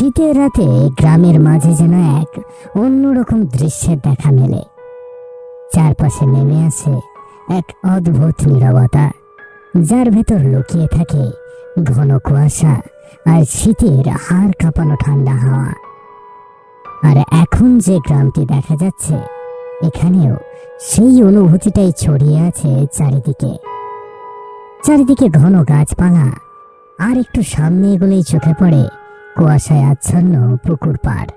শীতের রাতে গ্রামের মাঝে যেন এক অন্যরকম দৃশ্যের দেখা মেলে। চারপাশে নেমে আসে এক অদ্ভুত নীরবতা, যার ভেতর লুকিয়ে থাকে ঘন কুয়াশা আর শীতের হাড় কাঁপানো ঠান্ডা হাওয়া। আর এখন যে গ্রামটি দেখা যাচ্ছে, এখানেও সেই অনুভূতিটাই ছড়িয়ে আছে চারিদিকে। চারিদিকে ঘন গাছপালা, আর একটু সামনে এগুলোই চোখে পড়ে কুয়াশায় আচ্ছন্ন পুকুর পাড়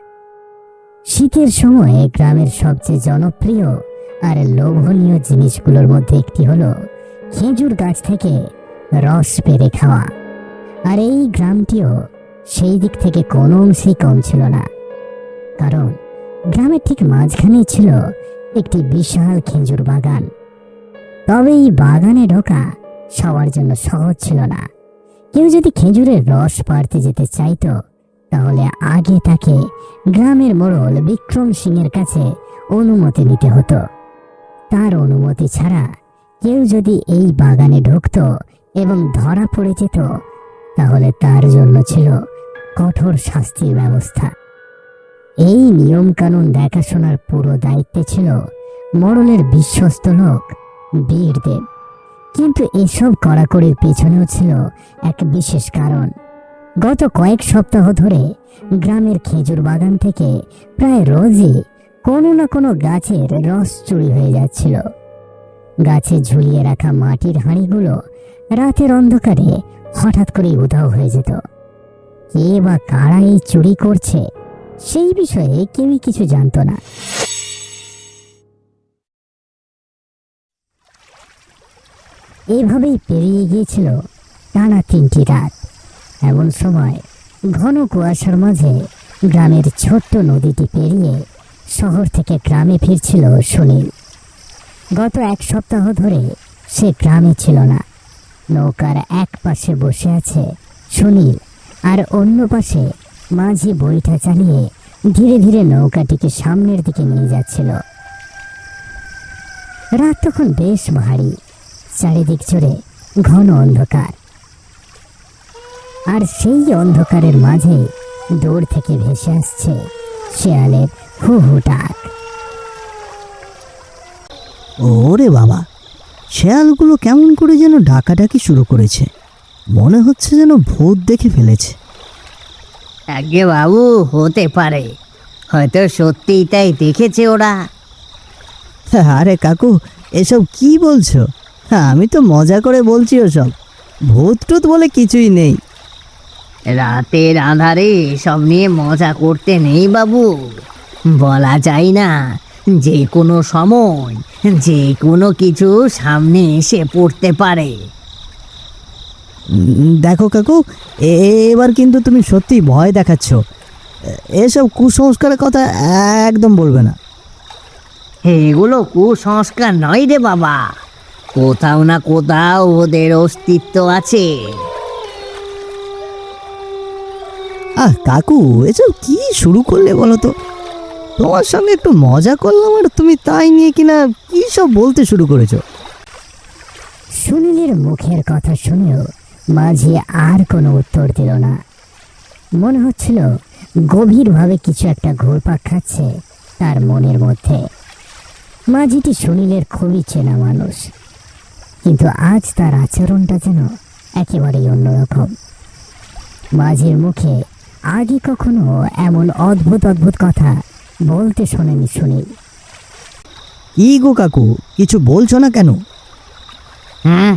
শীতের সময়ে গ্রামের সবচেয়ে জনপ্রিয় আর লোভনীয় জিনিসগুলোর মধ্যে একটি হলো খেজুর গাছ থেকে রস পেরে খাওয়া। আর এই গ্রামটিও সেই দিক থেকে কোনো অংশেই কম ছিল না। কারণ গ্রামের ঠিক মাঝখানেই ছিল একটি বিশাল খেজুর বাগান। তবে এই বাগানে ঢোকা সবার জন্য সহজ ছিল না। কেউ যদি খেজুরের রস পাড়তে যেতে চাইতো তাহলে আগে তাকে গ্রামের মোড়ল বিক্রম সিংয়ের কাছে অনুমতি নিতে হতো। তার অনুমতি ছাড়া কেউ যদি এই বাগানে ঢুকতো এবং ধরা পড়ে যেত, তাহলে তার জন্য ছিল কঠোর শাস্তির ব্যবস্থা। এই নিয়ম কানুন দেখাশোনার পুরো দায়িত্বে ছিল মোড়লের বিশ্বস্ত লোক বীরদেব। কিন্তু এসব কড়াকড়ির পেছনেও ছিল এক বিশেষ কারণ। গত কয়েক সপ্তাহ ধরে গ্রামের খেজুর বাগান থেকে প্রায় রোজই কোনো না কোনো গাছের রস চুরি হয়ে যাচ্ছিল। গাছে ঝুলিয়ে রাখা মাটির হাঁড়িগুলো রাতের অন্ধকারে হঠাৎ করেই উধাও হয়ে যেত। কে বা কারা এই চুরি করছে, সেই বিষয়ে কেউই কিছু জানতো না। এভাবেই পেরিয়ে গিয়েছিল টানা তিনটি রাত। এমন সময় ঘন কুয়াশার মাঝে গ্রামের ছোট্ট নদীটি পেরিয়ে শহর থেকে গ্রামে ফিরছিল সুনীল। গত এক সপ্তাহ ধরে সে গ্রামে ছিল না। নৌকার এক পাশে বসে আছে সুনীল আর অন্য পাশে মাঝি বইটা চালিয়ে ধীরে ধীরে নৌকাটিকে সামনের দিকে নিয়ে যাচ্ছিল। রাত তখন বেশ ভারী, চারিদিক জুড়ে ঘন অন্ধকার। আর সেই অন্ধকারের মাঝে দূর থেকে ভেসে আসছে শেয়ালের হু হু ডাক। ওরে বাবা শেয়ালগুলো কেমন করে যেন ডাকাডাকি শুরু করেছে। মনে হচ্ছে যেন ভূত দেখে ফেলেছে। আগে বাবু হতে পারে। হয়তো সত্যিই তাই দেখেছে ওরা। আরে কাকু এসব কি বলছো? হ্যাঁ আমি তো মজা করে বলছি ওসব। ভূত টুত বলে কিছুই নেই। রাতের আধারে সব নিয়ে মজা করতে নেই বাবু। বলা যায় না যে কোনো সময় যে কোনো কিছু সামনে এসে পড়তে পারে। দেখো কাকু এবার কিন্তু তুমি সত্যি ভয় দেখাচ্ছ। এসব কুসংস্কারের কথা একদম বলবে না। এগুলো কুসংস্কার নয় রে বাবা। কোথাও না কোথাও ওদের অস্তিত্ব আছে। আহ, কাকু, এসব কি শুরু করলে বলো তো? তোমার সঙ্গে একটু মজা করলাম আর তুমি তাই নিয়ে কিনা কি সব বলতে শুরু করেছ? সুনীলের মুখের কথা শুনেও মাঝি আর কোনো উত্তর দিল না। মনে হচ্ছিল গভীরভাবে কিছু একটা ঘুরপাক খাচ্ছে তার মনের মধ্যে। মাঝিটি সুনীলের খুবই চেনা মানুষ, কিন্তু আজ তার আচরণটা যেন একেবারেই অন্যরকম। মাঝির মুখে আগে কখনো এমন অদ্ভুত অদ্ভুত কথা বলতে শোনেনি সুনীল কি গো কাকু কিছু বলছো না কেন? হ্যাঁ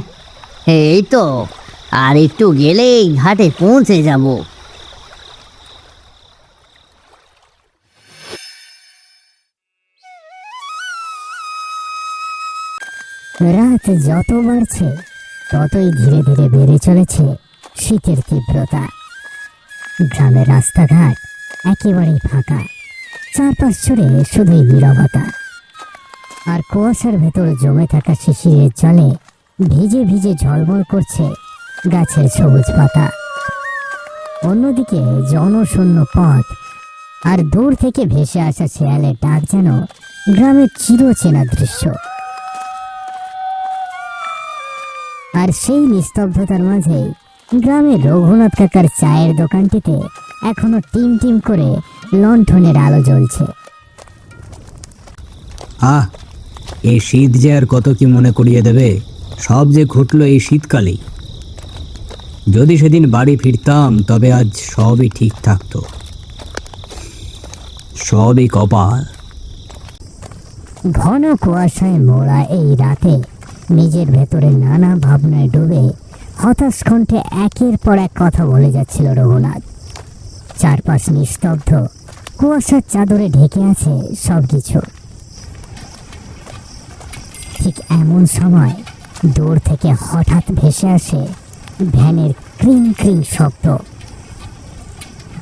এই তো আর একটু গেলেই ঘাটে পৌঁছে যাব। রাত যত বাড়ছে ততই ধীরে ধীরে বেড়ে চলেছে শীতের তীব্রতা। গ্রামের রাস্তাঘাট একেবারেই ফাঁকা। চারপাশ জুড়ে শুধুই নীরবতা। আর কুয়াশার ভেতর জমে থাকা শিশিরের জলে ভিজে ভিজে ঝলমল করছে গাছের সবুজ পাতা। অন্যদিকে জনশূন্য পথ আর দূর থেকে ভেসে আসা শেয়ালের ডাক যেন গ্রামের চিরচেনা দৃশ্য। আর সেই নিস্তব্ধতার মাঝে গ্রামের রঘুনাথ কাকার চায়ের দোকানটিতে এখনও টিম টিম করে লণ্ঠনের আলো জ্বলছে। আহ এই শীত যে আর কত কি মনে করিয়ে দেবে সব যে ঘটলো এই শীতকালেই। যদি সেদিন বাড়ি ফিরতাম তবে আজ সবই ঠিক থাকতো। সবই কপাল। ঘন কুয়াশায় মোড়া এই রাতে নিজের ভেতরে নানা ভাবনায় ডুবে হতাশ কণ্ঠে একের পর এক কথা বলে যাচ্ছিল রঘুনাথ। চারপাশ নিস্তব্ধ, কুয়াশার চাদরে ঢেকে আছে সব কিছু ঠিক এমন সময় দূর থেকে হঠাৎ ভেসে আসে ভ্যানের ক্রিং ক্রিং শব্দ।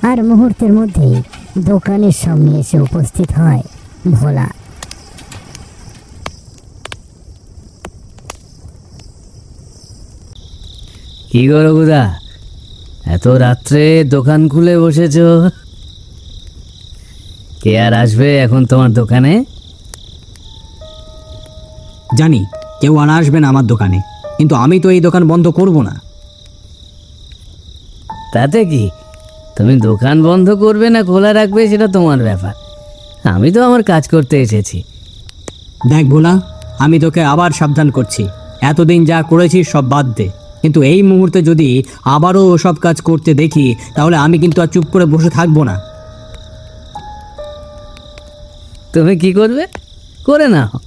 আর মুহূর্তের মধ্যেই দোকানের সামনে এসে উপস্থিত হয় ভোলা। কি গো রঘুদা এত রাত্রে দোকান খুলে বসেছ? কে আর আসবে এখন তোমার দোকানে? জানি কেউ আর আসবে না আমার দোকানে কিন্তু আমি তো এই দোকান বন্ধ করব না। তাতে কি? তুমি দোকান বন্ধ করবে না খোলা রাখবে সেটা তোমার ব্যাপার। আমি তো আমার কাজ করতে এসেছি। দেখ ভোলা আমি তোকে আবার সাবধান করছি। এতদিন যা করেছিস সব বাদ দে। কিন্তু এই মুহূর্তে যদি আবারও ওসব কাজ করতে দেখি তাহলে আমি কিন্তু আর চুপ করে বসে থাকব না। তুমি কি করবে? করে নাও।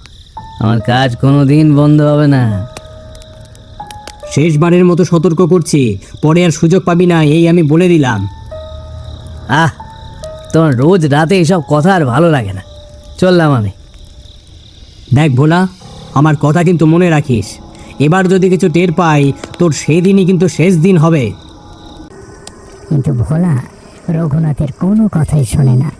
আমার কাজ কোনো দিন বন্ধ হবে না। শেষবারের মতো সতর্ক করছি পরে আর সুযোগ পাবি না এই আমি বলে দিলাম। আহ তোমার রোজ রাতে এসব কথা আর ভালো লাগে না। চললাম আমি। দেখ ভোলা আমার কথা কিন্তু মনে রাখিস। এবার যদি কিছু টের পাই, তোর সেদিনই কিন্তু শেষ দিন হবে। কিন্তু ভোলা, রঘুনাথের কোনো কথাই শোনে না।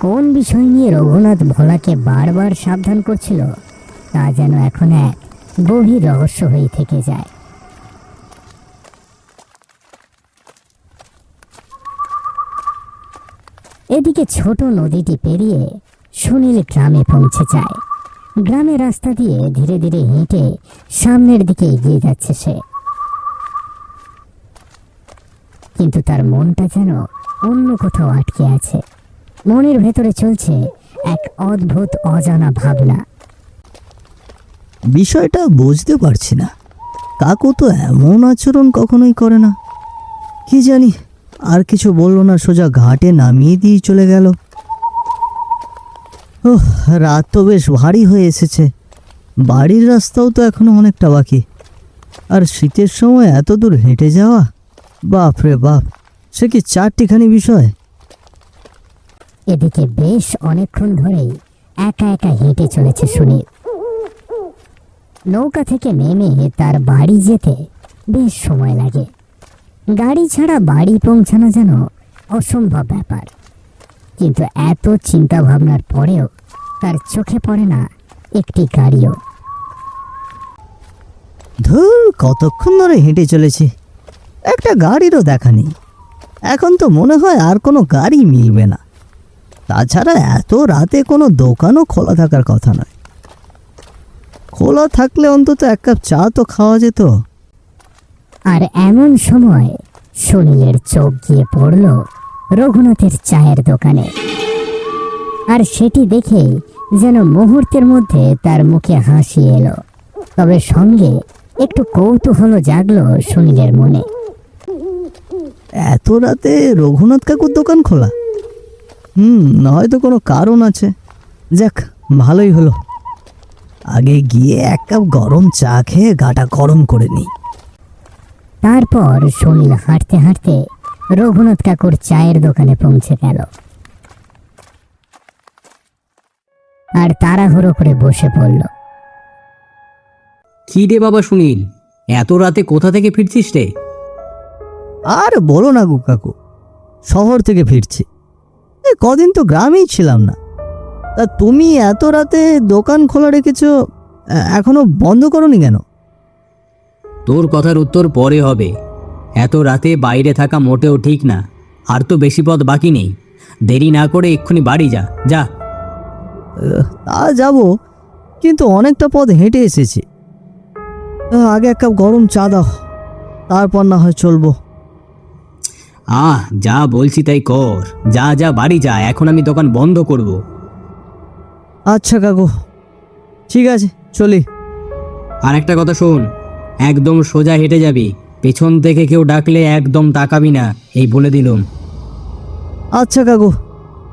কোন বিষয় নিয়ে রঘুনাথ ভোলাকে বারবার সাবধান করছিল, তা যেন এখন এক গভীর রহস্য হয়ে থেকে যায়। এদিকে ছোট নদীটি পেরিয়ে সুনীল গ্রামে পৌঁছে যায়। গ্রামে রাস্তা দিয়ে ধীরে ধীরে হেঁটে সামনের দিকে এগিয়ে যাচ্ছে সে। কিন্তু তার মনটা যেন অন্য কোথাও আটকে আছে। মনের ভেতরে চলছে এক অদ্ভুত, অজানা ভাবনা। বিষয়টা বুঝতে পারছি না। কাকু তো এমন আচরণ কখনোই করে না। কি জানি আর কিছু বলল না, সোজা ঘাটে নামিয়ে দিয়ে চলে গেল। ওহ রাত তো বেশ ভারী হয়ে এসেছে। বাড়ির রাস্তাও তো এখনও অনেকটা বাকি। আর শীতের সময় এত দূর হেঁটে যাওয়া? বাপ রে বাপ, সে কি চারটিখানি বিষয়? এদিকে বেশ অনেকক্ষণ ধরেই একা একা হেঁটে চলেছে সুনীল। নৌকা থেকে নেমে তার বাড়ি যেতে বেশ সময় লাগে। গাড়ি ছাড়া বাড়ি পৌঁছানো যেন অসম্ভব ব্যাপার। কিন্তু এত চিন্তা ভাবনার পরেও তার চোখে পড়ে না একটি গাড়িও। ধুর, কতক্ষণ ধরে হেঁটে চলেছে। একটা গাড়িরও দেখা নেই। এখন তো মনে হয় আর কোনো গাড়ি মিলবে না। তাছাড়া এত রাতে কোনো দোকানও খোলা থাকার কথা নয়। খোলা থাকলে অন্তত এক কাপ চা তো খাওয়া যেত। আর এমন সময় সুনীলের চোখ গিয়ে পড়ল রঘুনাথের চায়ের দোকানে। আর সেটি দেখে যেন মুহূর্তের মধ্যে তার মুখে হাসি এলো। তবে সঙ্গে একটু কৌতূহল জাগলো সুনীলের মনে। এত রাতে রঘুনাথ কাকুর দোকান খোলা? হুম হয়তো কোনো কারণ আছে। যাক, ভালোই হলো। আগে গিয়ে এক কাপ গরম চা খেয়ে গাটা গরম করে নিই। তারপর সুনীল হাঁটতে হাঁটতে রঘুনাথ কাকুর চায়ের দোকানে পৌঁছে গেল। আর তাড়াহুড়ো করে বসে পড়ল। কি রে বাবা সুনীল এত রাতে কোথা থেকে ফিরছিস রে? আর বলো না গো কাকু শহর থেকে ফিরছি। এ কদিন তো গ্রামেই ছিলাম না। তা তুমি এত রাতে দোকান খোলা রেখেছো এখনও বন্ধ করনি কেন? তোর কথার উত্তর পরে হবে। এত রাতে বাইরে থাকা মোটেও ঠিক না। আর তো বেশি পথ বাকি নেই। দেরি না করে এক্ষুনি বাড়ি যা যা। তা যাব। কিন্তু অনেকটা পথ হেঁটে এসেছি। আগে এক কাপ গরম চা দাও। তারপর না হয় চলবো। আহ যা বলছি তাই কর। যা যা বাড়ি যা। এখন আমি দোকান বন্ধ করব। আচ্ছা কাকু। ঠিক আছে চলি। আর একটা কথা শোন। একদম সোজা হেঁটে যাবি। পেছন থেকে কেউ ডাকলে একদম তাকাবি না এই বলে দিলুম। আচ্ছা কাকু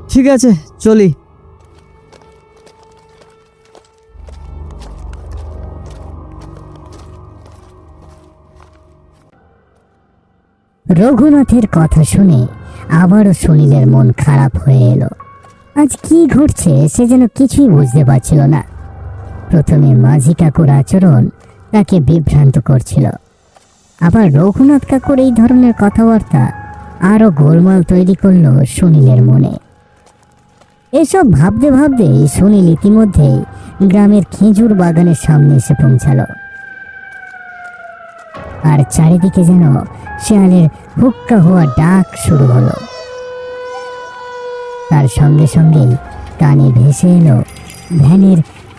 ঠিক আছে চলি। রঘুনাথের কথা শুনে আবারও সুনীলের মন খারাপ হয়ে এলো। আজ কি ঘটছে সে যেন কিছুই বুঝতে পারছিল না। প্রথমে মাঝি কাকুর আচরণ তাকে বিভ্রান্ত করছিল। আবার রঘুনাথ কাকুর এই ধরনের কথাবার্তা আরও গোলমাল তৈরি করল সুনীলের মনে। এসব ভাবতে ভাবতেই সুনীল ইতিমধ্যেই গ্রামের খেজুর বাগানের সামনে এসে পৌঁছালো। আর চারিদিকে যেন শেয়ালের হুক্কা হওয়া ডাক শুরু হলো। তার সঙ্গে সঙ্গেই কানে ভেসে এলো ভ্যানের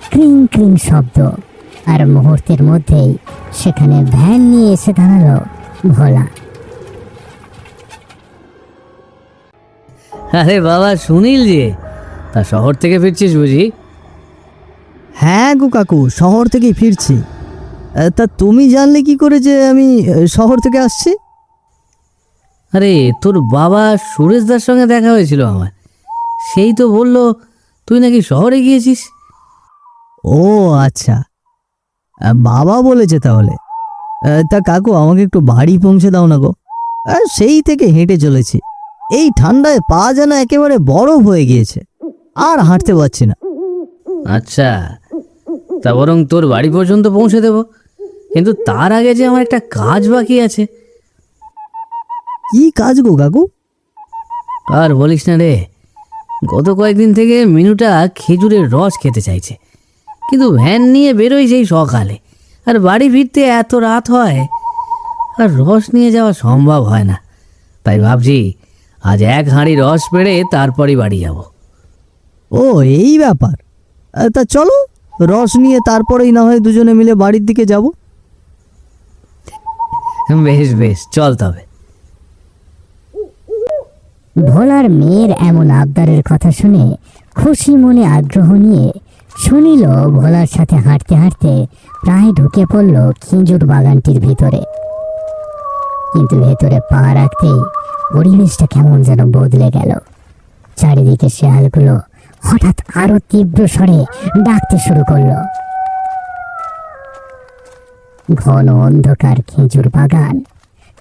ক্রিং ক্রিং শব্দ। আর মুহূর্তের মধ্যেই সেখানে ভ্যান নিয়ে এসে দাঁড়াল ভোলা। আরে বাবা সুনীল যে। তা শহর থেকে ফিরছিস বুঝি? হ্যাঁ গো কাকু শহর থেকেই ফিরছি। তা তুমি জানলে কি করে যে আমি শহর থেকে আসছি? আরে তোর বাবা সুরেশদার সঙ্গে দেখা হয়েছিল আমার। সেই তো বলল তুই নাকি শহরে গিয়েছিস? ও আচ্ছা। বাবা বলেছে তাহলে। তা কাকু আমাকে একটু বাড়ি পৌঁছে দাও না গো। সেই থেকে হেঁটে চলেছি। এই ঠান্ডায় পা যেন একেবারে বরফ হয়ে গিয়েছে। আর হাঁটতে পারছি না। আচ্ছা তা বরং তোর বাড়ি পর্যন্ত পৌঁছে দেব। কিন্তু তার আগে যে আমার একটা কাজ বাকি আছে। কি কাজ গো কাকু? আর বলিস না রে গত কয়েকদিন থেকে মিনুটা খেজুরের রস খেতে চাইছে। কিন্তু ভ্যান নিয়ে বেরোই সেই সকালে। আর বাড়ি ফিরতে এত রাত হয় আর রস নিয়ে যাওয়া সম্ভব হয় না। তাই ভাবছি আজ এক হাঁড়ি রস পেড়ে তারপরই বাড়ি যাব। ও এই ব্যাপার। তা চলো রস নিয়ে তারপরেই না হয় দুজনে মিলে বাড়ির দিকে যাব। বেশ বেশ চল তবে। ভোলার মেয়ের এমন আবদারের কথা শুনে খুশি মনে আগ্রহ নিয়ে শুনিল ভোলার সাথে হাঁটতে হাঁটতে প্রায় ঢুকে পড়ল খেজুর বাগানটির ভিতরে। কিন্তু ভেতরে পা রাখতেই পরিবেশটা কেমন যেন বদলে গেল। চারিদিকে শেয়ালগুলো হঠাৎ আরও তীব্র স্বরে ডাকতে শুরু করল। ঘন অন্ধকার খেজুর বাগান,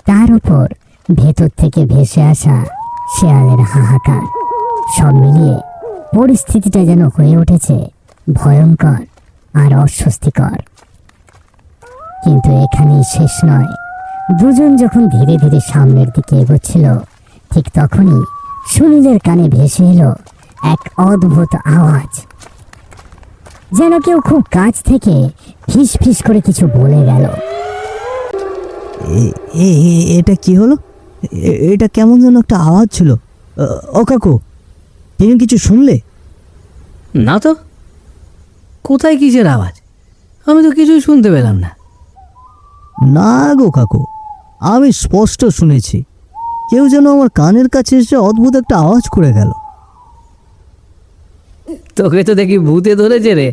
তার উপর ভেতর থেকে ভেসে আসা শেয়ালের হাহাকার, সব মিলিয়ে পরিস্থিতিটা যেন হয়ে উঠেছে ভয়ঙ্কর আর অস্বস্তিকর। কিন্তু এখানেই শেষ নয়। দুজন যখন ধীরে ধীরে সামনের দিকে এগোচ্ছিল ঠিক তখনই সুনীলের কানে ভেসে এলো এক অদ্ভুত আওয়াজ। যেন কেউ খুব কাছ থেকে ফিস ফিস করে কিছু বলে গেল। এটা কি হলো? এটা কেমন যেন একটা আওয়াজ ছিল। ও কাকু তুমি কিছু শুনলে? না তো। কোথায় কিসের আওয়াজ? আমি তো কিছুই শুনতে পেলাম না। না গো কাকু আমি স্পষ্ট শুনেছি। কেউ যেন আমার কানের কাছে এসে অদ্ভুত একটা আওয়াজ করে গেল। তোকে তো দেখি ভূতে ধরেছে রে।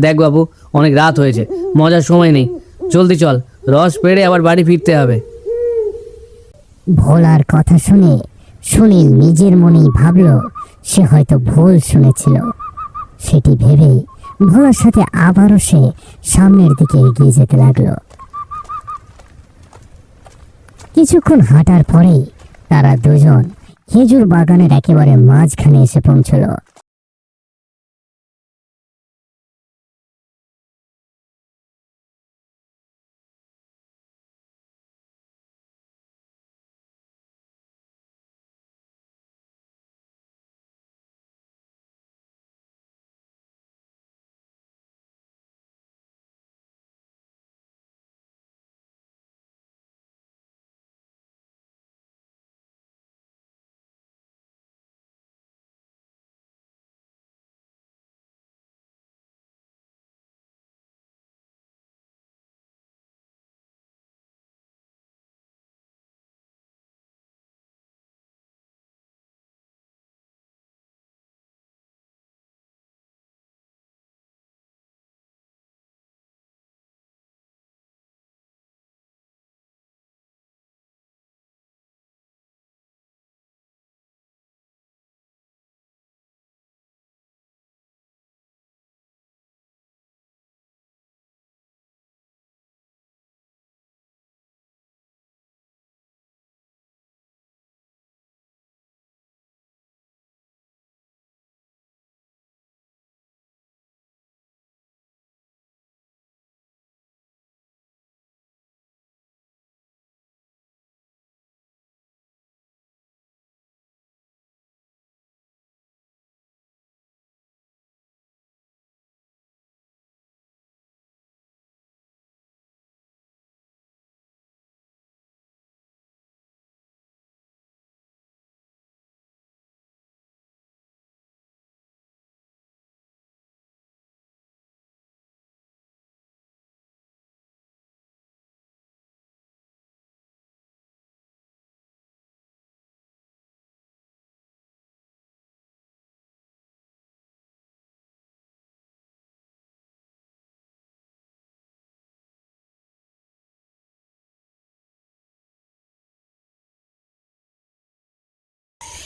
দেখ বাবু অনেক রাত হয়েছে মজার সময় নেই। জলদি চল রস পেড়ে আবার বাড়ি ফিরতে হবে। ভোলার কথা শুনে সুনীল নিজের মনেই ভাবল সে হয়তো ভুল শুনেছিল। সেটি ভেবেই ভোলার সাথে আবারও সে সামনের দিকে এগিয়ে যেতে লাগল। কিছুক্ষণ হাঁটার পরেই তারা দুজন খেজুর বাগানের একেবারে মাঝখানে এসে পৌঁছলো।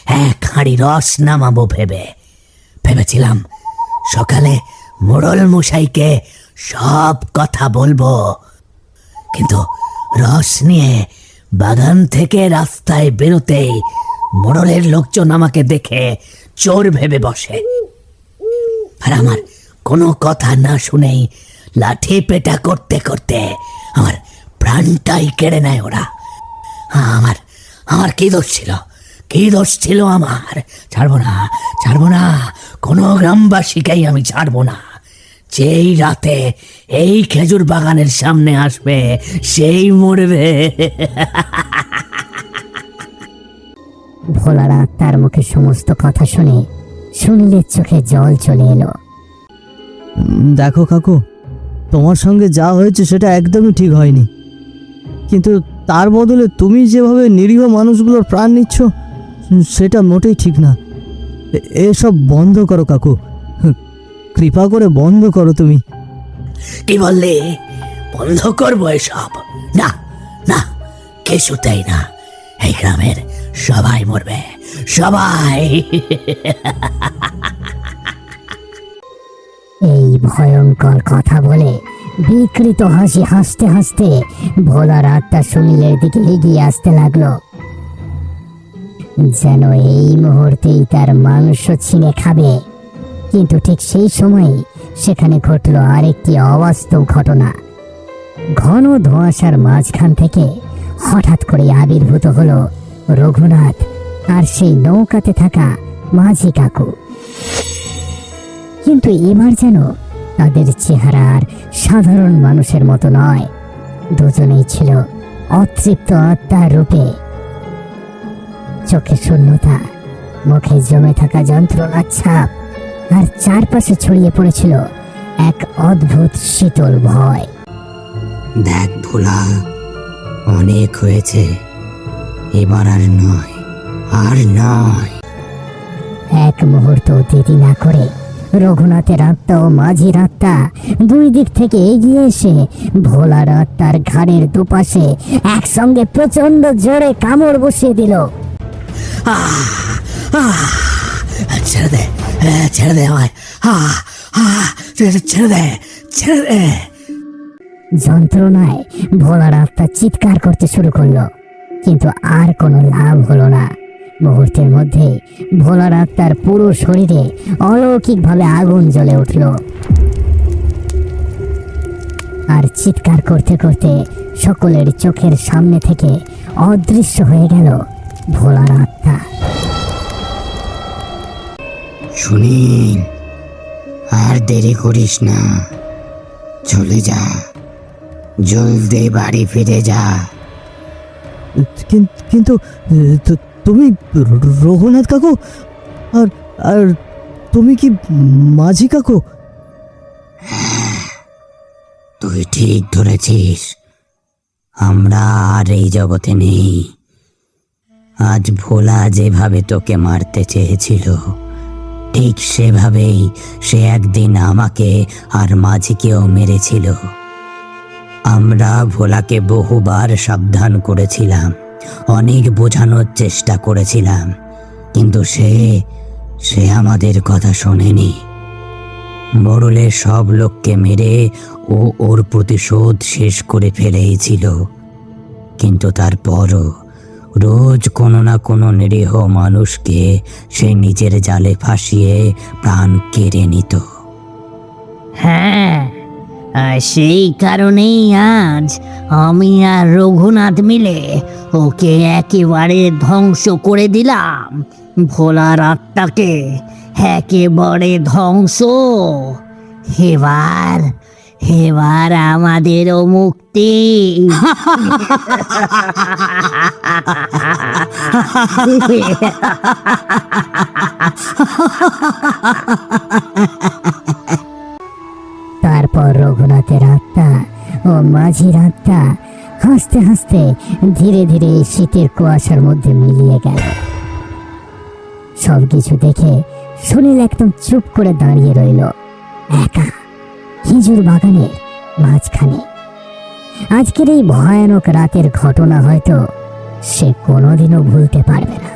এক হাঁড়ি রস নামাবো ভেবে। ভেবেছিলাম সকালে মোড়ল মশাইকে সব কথা বলব। কিন্তু রস নিয়ে বাগান থেকে রাস্তায় বেরোতেই মোড়লের লোকজন আমাকে দেখে চোর ভেবে বসে। আর আমার কোনো কথা না শুনেই লাঠি পেটা করতে করতে আমার প্রাণটাই কেড়ে নেয় ওরা। আমার আমার কি দোষ ছিল? কি দোষ ছিল আমার? ছাড়বো না ছাড়বো না। কোনো গ্রামবাসীকেই আমি ছাড়বো না। যেই রাতে এই খেজুর বাগানের সামনে আসবে সেই মরবে। ভোলারা তার মুখে সমস্ত কথা শুনে সুনীলের চোখে জল চলে এলো। দেখো কাকু তোমার সঙ্গে যা হয়েছে সেটা একদমই ঠিক হয়নি। কিন্তু তার বদলে তুমি যেভাবে নিরীহ মানুষগুলোর প্রাণ নিচ্ছ সেটা মোটেই ঠিক না। এসব বন্ধ করো কাকু। কৃপা করে বন্ধ করো তুমি। কি বললে? বন্ধ করব এসব? না না কিছুতেই না। এই গ্রামের সবাই মরবে। সবাই। এই ভয়ঙ্কর কথা বলে বিকৃত হাসি হাসতে হাসতে ভোলার আত্মা সুনীলের দিকে এগিয়ে আসতে লাগল। যেন এই মুহূর্তেই তার মাংস ছিনে খাবে। কিন্তু ঠিক সেই সময়ে সেখানে ঘটলো আরেকটি অবাস্তব ঘটনা। ঘন ধোঁয়াশার মাঝখান থেকে হঠাৎ করে আবির্ভূত হলো রঘুনাথ আর সেই নৌকাতে থাকা মাঝি কাকু। কিন্তু এবার যেন তাদের চেহারা আর সাধারণ মানুষের মতো নয়। দুজনেই ছিল অতৃপ্ত আত্মার রূপে। চোখে শূন্যতা মুখে জমে থাকা যন্ত্রণার ছাপ আর চারপাশে ছড়িয়ে পড়েছিল এক অদ্ভুত শীতল ভয়। দেখ ভোলা অনেক হয়েছে এবার আর নয় আর নয়। এক মুহূর্ত দেরি না করে রঘুনাথের আত্মা ও মাঝির আত্মা দুই দিক থেকে এগিয়ে এসে ভোলার আত্মার ঘাড়ের দুপাশে একসঙ্গে প্রচণ্ড জোরে কামড় বসিয়ে দিল। ছেড়ে দে ছেড়ে দে আমায় ছেড়ে দে ছেড়ে দে যন্ত্রণায় ভোলার আত্মা চিৎকার করতে শুরু করল, কিন্তু আর কোনো লাভ হলো না। মুহূর্তের মধ্যে ভোলার আত্মার পুরো শরীরে অলৌকিকভাবে আগুন জ্বলে উঠল। আর চিৎকার করতে করতে সকলের চোখের সামনে থেকে অদৃশ্য হয়ে গেল। ভোলার আত্মা সুনীল আর দেরি করিস না। চলে যা। জলদি বাড়ি ফিরে যা। কিন- কিন্তু তু- তুমি রঘুনাথ কাকু? আর আর তুমি কি মাঝি কাকু? তুই ঠিক ধরেছিস। আমরা আর এই জগতে নেই। আজ ভোলা যেভাবে তোকে মারতে চেয়েছিল, ঠিক সেভাবেই সে একদিন আমাকে আর মাঝিকেও মেরেছিল। আমরা ভোলাকে বহুবার সাবধান করেছিলাম, অনেক বোঝানোর চেষ্টা করেছিলাম, কিন্তু সে সে আমাদের কথা শোনেনি। মোড়লের সব লোককে মেরে ও ওর প্রতিশোধ শেষ করে ফেলেইছিল কিন্তু তারপরও রোজ কোনো না কোনো নিরীহ মানুষকে সে নিজের জালে ফাঁসিয়ে প্রাণ কেড়ে নিত। হ্যাঁ সেই কারণেই আজ আমি আর রঘুনাথ মিলে ওকে একেবারে ধ্বংস করে দিলাম। ভোলার আত্মাকে একেবারে ধ্বংস। এবার এবার আমাদেরও মুক্তি। তারপর রঘুনাথের আত্মা ও মাঝির আত্মা হাসতে হাসতে ধীরে ধীরে শীতের কুয়াশার মধ্যে মিলিয়ে গেল। সবকিছু দেখে সুনীল একদম চুপ করে দাঁড়িয়ে রইল। একা। খেজুর বাগানের মাঝখানে। আজকের এই ভয়ানক রাতের ঘটনা হয়তো সে কোনোদিনও ভুলতে পারবে না।